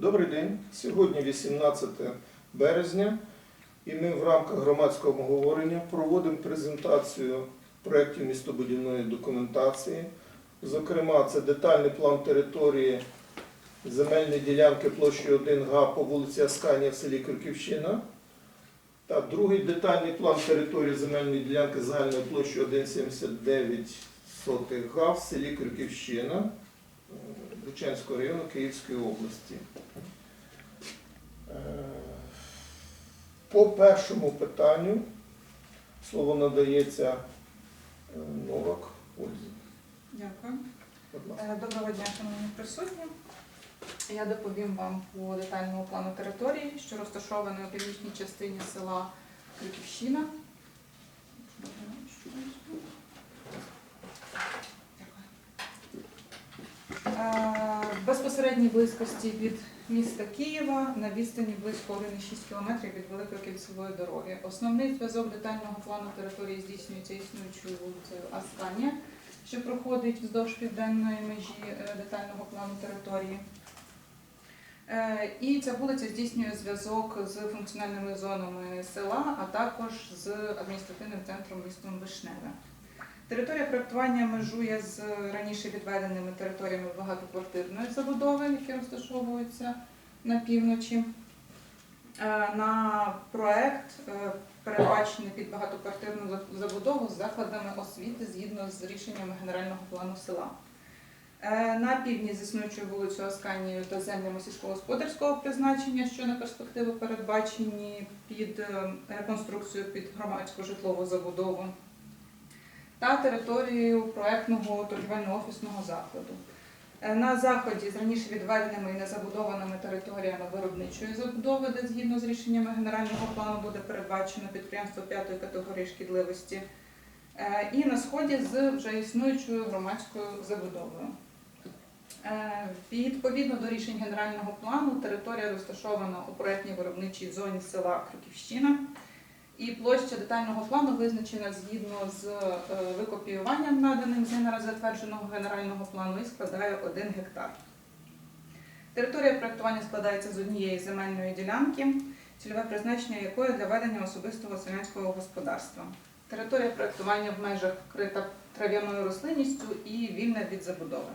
Добрий день. Сьогодні 18 березня, і ми в рамках громадського обговорення проводимо презентацію проєктів містобудівної документації. Зокрема, це детальний план території земельної ділянки площею 1 га по вулиці Асканія в селі Крюківщина. Та другий детальний план території земельної ділянки загальною площею 1,79 га в селі Крюківщина. Бучанського району Київської області. Е, По першому питанню слово надається е, Новак Ользі. Дякую. Е, Доброго дня, шановні присутні. Я доповім вам по детальному плану території, що розташований у північній частині села Крюківщина. Е, В безпосередній близькості від міста Києва на відстані близько 1,6 км від Великої кільцевої дороги. Основний зв'язок детального плану території здійснюється існуючою вулицею Асканія, що проходить вздовж південної межі е, детального плану території. Е, І ця вулиця здійснює зв'язок з функціональними зонами села, а також з адміністративним центром містом Вишневе. Територія проєктування межує з раніше відведеними територіями багатоквартирної забудови, які розташовуються на півночі. Е, На проект е, передбачений під багатоквартирну забудову з закладами освіти згідно з рішеннями генерального плану села. Е, На півдні з існуючою вулицею Асканією та землями сільськогосподарського призначення, що на перспективу передбачені під е, реконструкцію під громадську житлову забудову, та територією проектного торгівельно-офісного закладу. Е, На заході з раніше відведеними і незабудованими територіями виробничої забудови, де згідно з рішеннями генерального плану буде передбачено підприємство п'ятої категорії шкідливості, Е, і на сході з вже існуючою громадською забудовою. Е, Відповідно до рішень генерального плану, територія розташована у проєктній виробничій зоні села Крюківщина. І площа детального плану визначена згідно з е, викопіюванням, наданим з затвердженого генерального плану, і складає 1 гектар. Територія проєктування складається з однієї земельної ділянки, цільове призначення якої для ведення особистого селянського господарства. Територія проєктування в межах вкрита трав'яною рослинністю і вільна від забудови.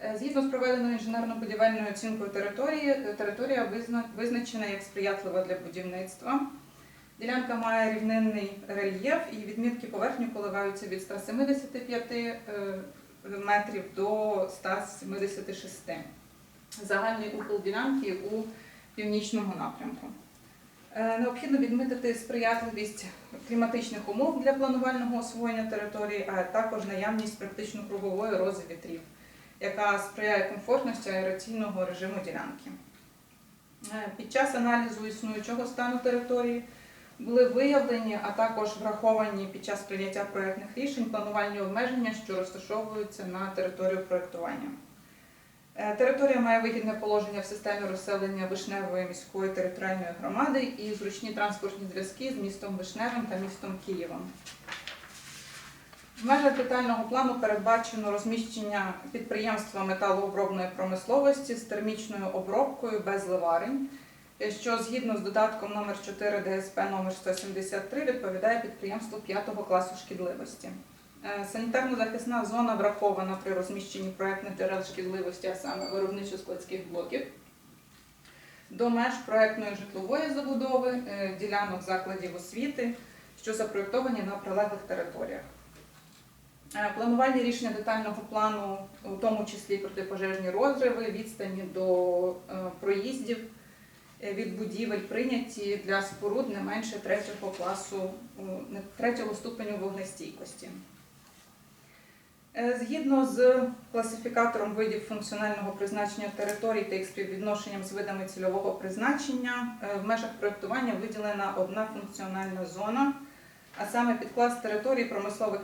Е, Згідно з проведеною інженерно-будівельною оцінкою території, е, територія визначена як сприятлива для будівництва. Ділянка має рівнинний рельєф і відмітки поверхні коливаються від 175 е, метрів до 176. Загальний ухил ділянки у північному напрямку. Е, Необхідно відмітити сприятливість кліматичних умов для планувального освоєння території, а також наявність практично кругової рози вітрів, яка сприяє комфортності аераційного режиму ділянки. Е, Під час аналізу існуючого стану території були виявлені, а також враховані під час прийняття проєктних рішень планувальні обмеження, що розташовуються на територію проєктування. Е, Територія має вигідне положення в системі розселення Вишневої міської територіальної громади і зручні транспортні зв'язки з містом Вишневим та містом Києвом. В межах детального плану передбачено розміщення підприємства металообробної промисловості з термічною обробкою без ливарень, що згідно з додатком номер 4 ДСП номер 173 відповідає підприємству 5 класу шкідливості. Е, Санітарно-захисна зона врахована при розміщенні проектних джерел шкідливості, а саме виробничо-складських блоків. До меж проектної житлової забудови, е, ділянок закладів освіти, що запроєктовані на прилеглих територіях. Е, Планувальні рішення детального плану, у тому числі протипожежні розриви, відстані до проїздів від будівель прийняті для споруд не менше третього класу, е, третього ступеню вогнестійкості. Е, Згідно з класифікатором видів функціонального призначення територій та їх співвідношенням з видами цільового призначення, е, в межах проєктування виділена одна функціональна зона, а саме підклас територій промислових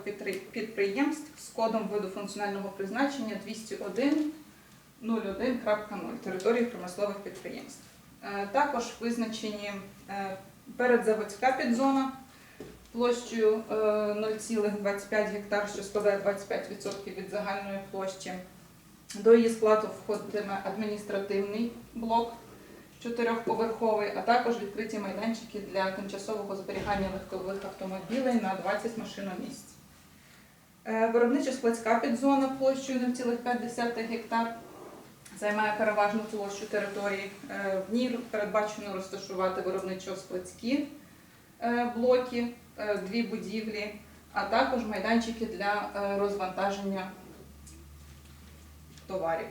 підприємств з кодом виду функціонального призначення 201.01.0 території промислових підприємств. Е, Також визначені е, передзаводська підзона площею е, 0,25 гектар, що складає 25% від загальної площі. До її складу входитиме адміністративний блок чотирьохповерховий, а також відкриті майданчики для тимчасового зберігання легкових автомобілей на 20 машиномісць. Е, Виробничо-складська підзона площею 0,5 гектар займає переважну площу території. Е, В ній передбачено розташувати виробничо-складські е, блоки, е, дві будівлі, а також майданчики для розвантаження товарів.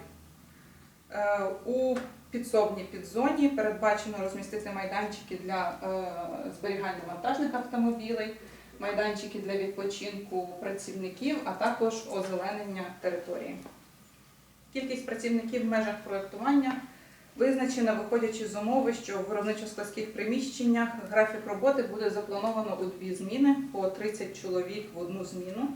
У підсобній підзоні передбачено розмістити майданчики для зберігання вантажних автомобілей, майданчики для відпочинку працівників, а також озеленення території. Кількість працівників в межах проєктування визначена, виходячи з умови, що в виробничо-складських приміщеннях графік роботи буде заплановано у дві зміни по 30 чоловік в одну зміну.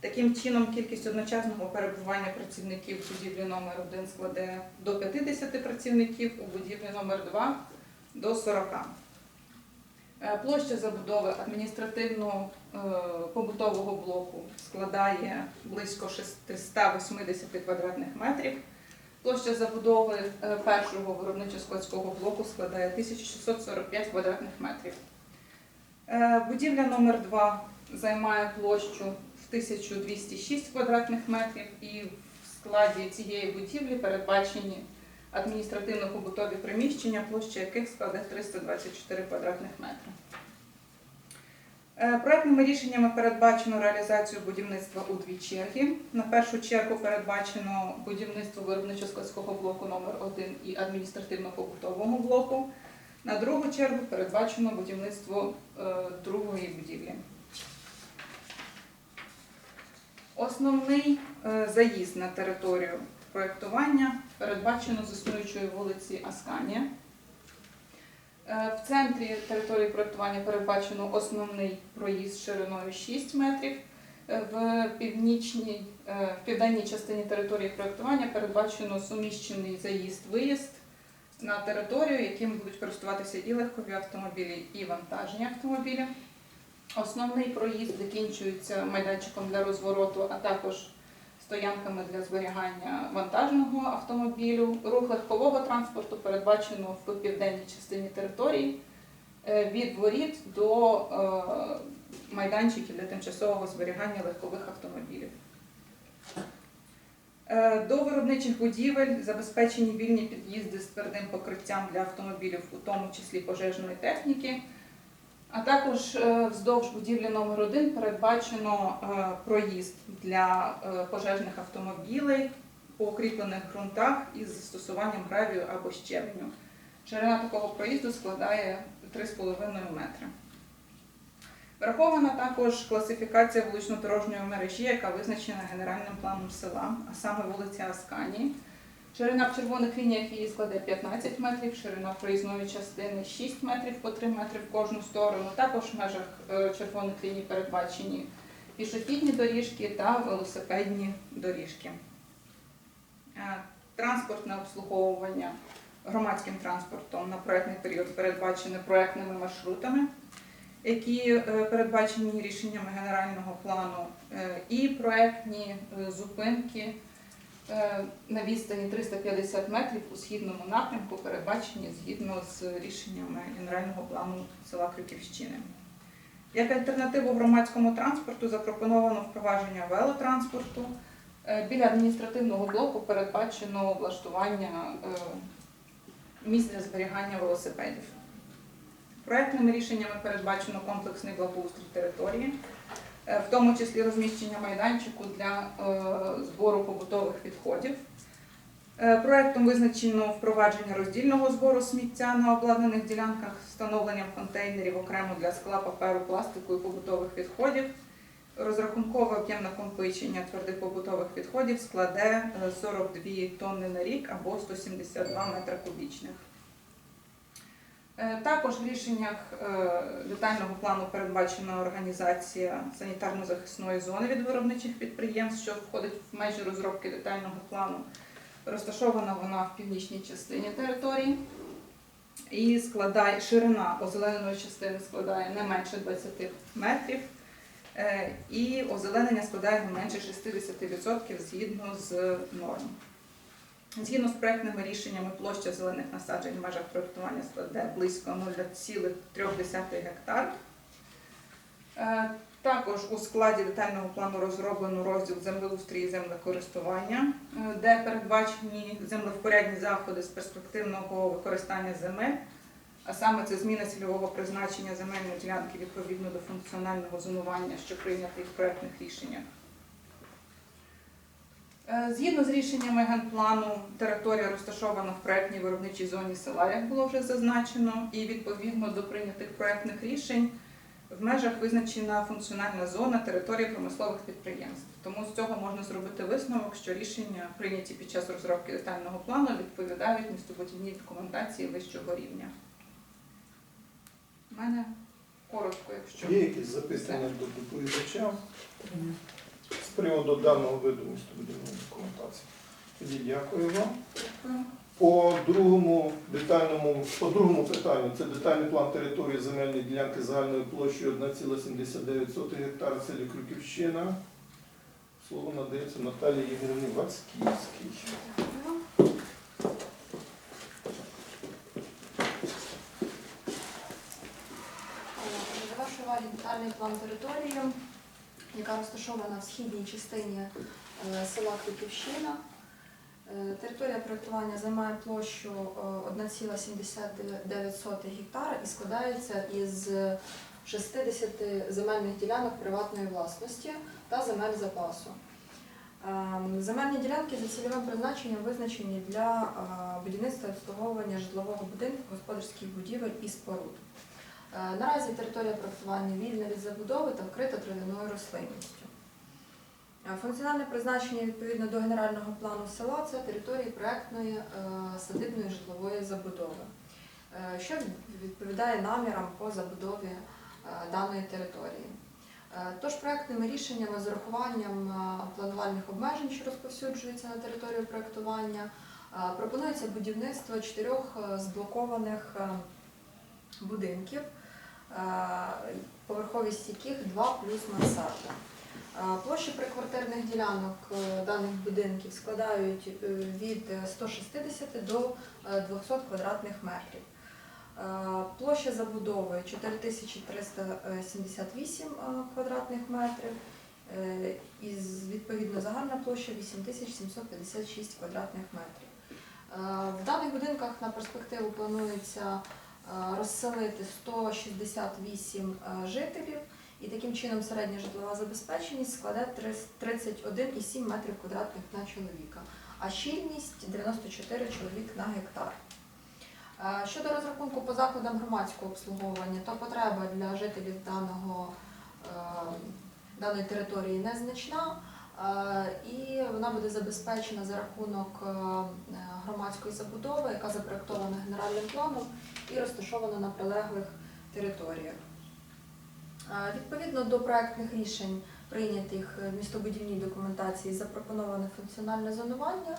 Таким чином, кількість одночасного перебування працівників в будівлі номер 1 складе до 50 працівників, у будівлі номер 2 до 40. Е, Площа забудови адміністративного е, блоку складає близько 680 квадратних метрів. Площа забудови е, першого виробничо-складського блоку складає 1645 квадратних метрів. Будівля номер 2 займає площу в 1206 квадратних метрів і в складі цієї будівлі передбачені адміністративно-побутові приміщення, площа яких складе 324 квадратних метри. Е, Проектними рішеннями передбачено реалізацію будівництва у дві черги. На першу чергу передбачено будівництво виробничо-складського блоку номер 1 і адміністративно-побутового блоку. На другу чергу передбачено будівництво е, другої будівлі. Основний е, заїзд на територію проєктування передбачено з існуючої вулиці Асканія. Е, В центрі території проєктування передбачено основний проїзд шириною 6 метрів. Е, В північній, е, в південній частині території проєктування передбачено суміщений заїзд-виїзд на територію, яким будуть користуватися і легкові автомобілі, і вантажні автомобілі. Основний проїзд закінчується майданчиком для розвороту, а також стоянками для зберігання вантажного автомобілю. Рух легкового транспорту передбачено в південній частині території е, від воріт до е, майданчиків для тимчасового зберігання легкових автомобілів. Е, До виробничих будівель забезпечені вільні під'їзди з твердим покриттям для автомобілів, у тому числі пожежної техніки. А також е, вздовж будівлі номер 1 передбачено е, проїзд для е, пожежних автомобілей по укріплених ґрунтах із застосуванням гравію або щебеню. Ширина такого проїзду складає 3,5 метри. Врахована також класифікація вулично-дорожньої мережі, яка визначена генеральним планом села, а саме вулиця Аскані. Ширина в червоних лініях її складе 15 метрів, ширина проїзної частини 6 метрів по 3 метри в кожну сторону. Також в межах е, червоних ліній передбачені пішохідні доріжки та велосипедні доріжки. Е, Транспортне обслуговування громадським транспортом на проектний період передбачене проектними маршрутами, які е, передбачені рішеннями генерального плану, і проектні е, зупинки на відстані 350 метрів у східному напрямку передбачені згідно з рішеннями генерального плану села Крюківщини. Як альтернативу громадському транспорту запропоновано впровадження велотранспорту. Е, Біля адміністративного блоку передбачено облаштування е, місць для зберігання велосипедів. Проектними рішеннями передбачено комплексний благоустрій території, е, в тому числі розміщення майданчику для е, збору побутових відходів. Е, Проектом визначено впровадження роздільного збору сміття на обладнаних ділянках з встановленням контейнерів окремо для скла, паперу, пластику і побутових відходів. Розрахункове об'єм накопичення твердих побутових відходів складе е, 42 тонни на рік або 172 метри кубічних. Е, Також в рішеннях е, детального плану передбачена організація санітарно-захисної зони від виробничих підприємств, що входить в межі розробки детального плану. Розташована вона в північній частині території і складає ширина озелененої частини складає не менше 20 метрів. Е, І озеленення складає не менше 60% згідно з норм. Згідно з проектними рішеннями, площа зелених насаджень в межах проектування складе близько 0,3 гектар. Е, Також у складі детального плану розроблено розділ землеустрій і землекористування, е, де передбачені землевпорядні заходи з перспективного використання земель, а саме це зміна цільового призначення земельної ділянки відповідно до функціонального зонування, що прийнятий в проектних рішеннях. Е, Згідно з рішеннями генплану, територія розташована в проектній виробничій зоні села, як було вже зазначено, і відповідно до прийнятих проектних рішень в межах визначена функціональна зона території промислових підприємств. Тому з цього можна зробити висновок, що рішення, прийняті під час розробки детального плану, відповідають містобудівній документації вищого рівня. У мене коротко, якщо Є якісь запитання до доповідача з приводу даного виду містобудівної документації? Тоді дякую вам. По другому детальному, по другому питанню, це детальний план території земельної ділянки загальною площею 1,79 гектара в селі Крюківщина. Слово надається Наталії Ігорівні Вацьківській. До вашої уваги детальний план території, яка розташована в східній частині е, села Крюківщина. Е, Територія проєктування займає площу е, 1,79 гектара і складається із 60 земельних ділянок приватної власності та земель запасу. Ем, Земельні ділянки за цільовим призначенням визначені для е, будівництва і обслуговування житлового будинку, господарських будівель і споруд. Е, Наразі територія проектування вільна від забудови та вкрита травяною рослинністю. Е, Функціональне призначення відповідно до генерального плану села це території проектної е, садибної житлової забудови, що відповідає намірам по забудові даної території. Тож проектними рішеннями з урахуванням планувальних обмежень, що розповсюджуються на територію проектування, пропонується будівництво чотирьох зблокованих будинків, поверховість яких 2 плюс мансарда. Е, Площі приквартирних ділянок е, даних будинків складають е, від 160 до е, 200 квадратних метрів. Е, Площа забудови 4378 е, квадратних метрів. е, І відповідно загальна площа 8756 квадратних метрів. Е, В даних будинках на перспективу планується е, розселити 168 е, жителів, і таким чином середня житлова забезпеченість складе 31,7 метрів квадратних на чоловіка, а щільність 94 чоловік на гектар. Е, Щодо розрахунку по закладам громадського обслуговування, то потреба для жителів даного, е, даної території незначна, е, і вона буде забезпечена за рахунок е, громадської забудови, яка запроектована генеральним планом і розташована на прилеглих територіях. Е, Відповідно до проектних рішень, прийнятих в містобудівній документації, запропоноване функціональне зонування.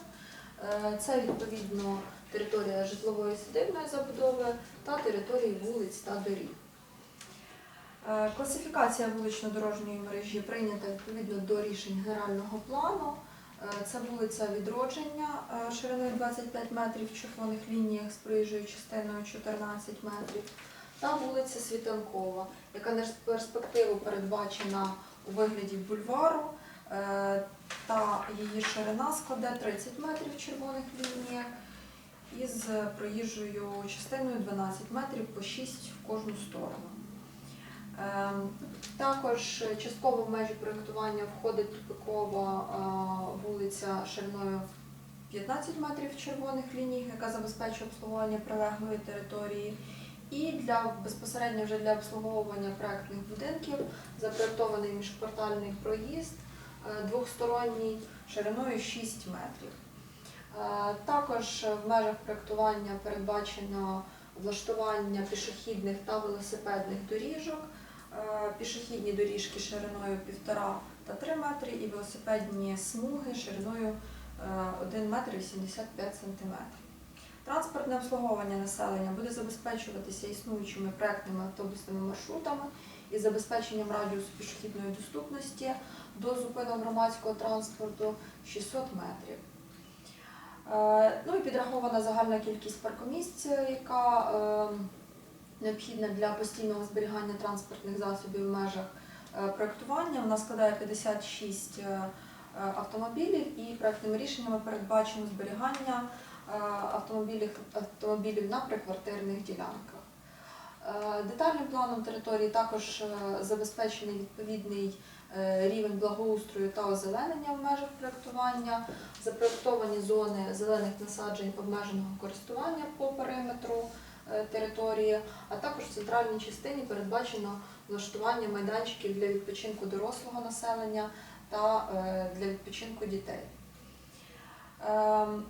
Е, Це відповідно територія житлової садибної забудови та території вулиць та доріг. Е, Класифікація вулично-дорожньої мережі прийнята відповідно до рішень генерального плану. Е, Це вулиця Відродження е, шириною 25 метрів в червоних лініях з проїжджою частиною 14 метрів, та вулиця Світанкова, яка на перспективу передбачена у вигляді бульвару, та її ширина складе 30 метрів в червоних лініях із проїжджою частиною 12 метрів по 6 в кожну сторону. Ем, Також частково в межі проєктування входить тупикова е, вулиця шириною 15 метрів червоних лініях, яка забезпечує обслуговування прилеглої території. І для безпосередньо вже для обслуговування проектних будинків запроєктований міжквартальний проїзд е, двохсторонній шириною 6 метрів. Е, Також в межах проєктування передбачено влаштування пішохідних та велосипедних доріжок. Е, Пішохідні доріжки шириною 1,5 та 3 метри і велосипедні смуги шириною е, 1 метр 85 сантиметрів. Транспортне обслуговування населення буде забезпечуватися існуючими проектними автобусними маршрутами із забезпеченням радіусу пішохідної доступності до зупинок громадського транспорту 600 метрів. Е, Ну і підрахована загальна кількість паркомісць, яка е, необхідна для постійного зберігання транспортних засобів в межах е, проектування. Вона складає 56 е, е, автомобілів і проектними рішеннями передбачено зберігання автомобілів, автомобілів на приквартирних ділянках. Детальним планом території також забезпечений відповідний рівень благоустрою та озеленення в межах проектування, запроектовані зони зелених насаджень обмеженого користування по периметру території, а також в центральній частині передбачено влаштування майданчиків для відпочинку дорослого населення та е, для відпочинку дітей. Ем,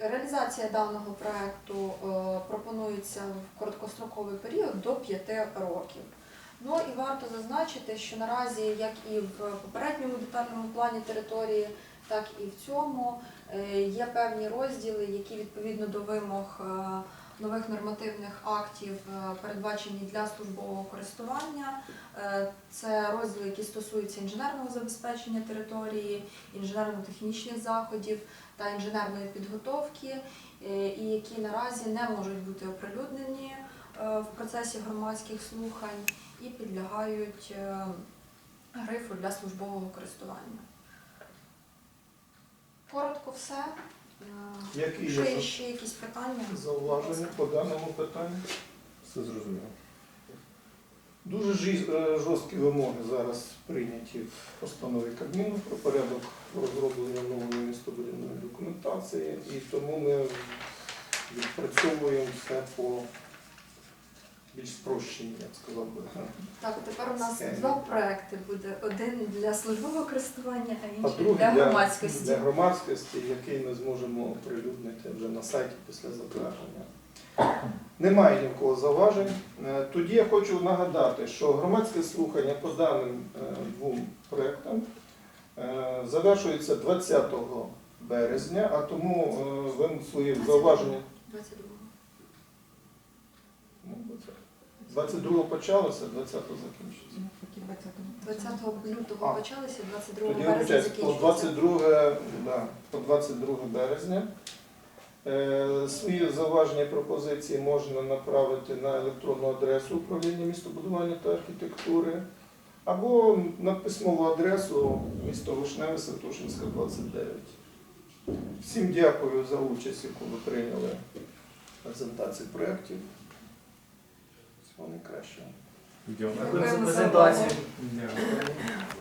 Реалізація даного проекту е, пропонується в короткостроковий період до 5 років. Ну і варто зазначити, що наразі, як і в попередньому детальному плані території, так і в цьому е, є певні розділи, які відповідно до вимог е, нових нормативних актів е, передбачені для службового користування. Е, Це розділи, які стосуються інженерного забезпечення території, інженерно-технічних заходів та інженерної підготовки, е, і які наразі не можуть бути оприлюднені в процесі громадських слухань і підлягають грифу для службового користування. Коротко все. Е, Які є за- ще якісь питання, зауваження по даному питанню? Все зрозуміло. Дуже жі- е, жорсткі вимоги зараз прийняті в постанові Кабміну про порядок розроблення нової містобудівної документації, і тому ми відпрацьовуємо все по більш спрощенні, я б сказав би. так тепер у нас Схемі. два проекти буде: один для службового користування, а А інший для для, громадськості. для громадськості, який ми зможемо оприлюднити вже на сайті після затвердження. Немає ні в кого зауважень. Е, Тоді я хочу нагадати, що громадське слухання по даним е, двом проектам е, завершується 20 березня, а тому е, ви свої зауваження. 22. Ну, 22 почалося, 20-го закінчиться. 20 лютого А. почалися, 22 Тоді березня вибачаюсь, по закінчується. 22, да, по 22 березня. Е, свої зауваження і пропозиції можна направити на електронну адресу управління містобудування та архітектури або на письмову адресу місто Вишневе, Святошинська, 29. Всім дякую за участь, яку ви прийняли в презентації проєктів. Всього найкращого. Дякую за презентацію.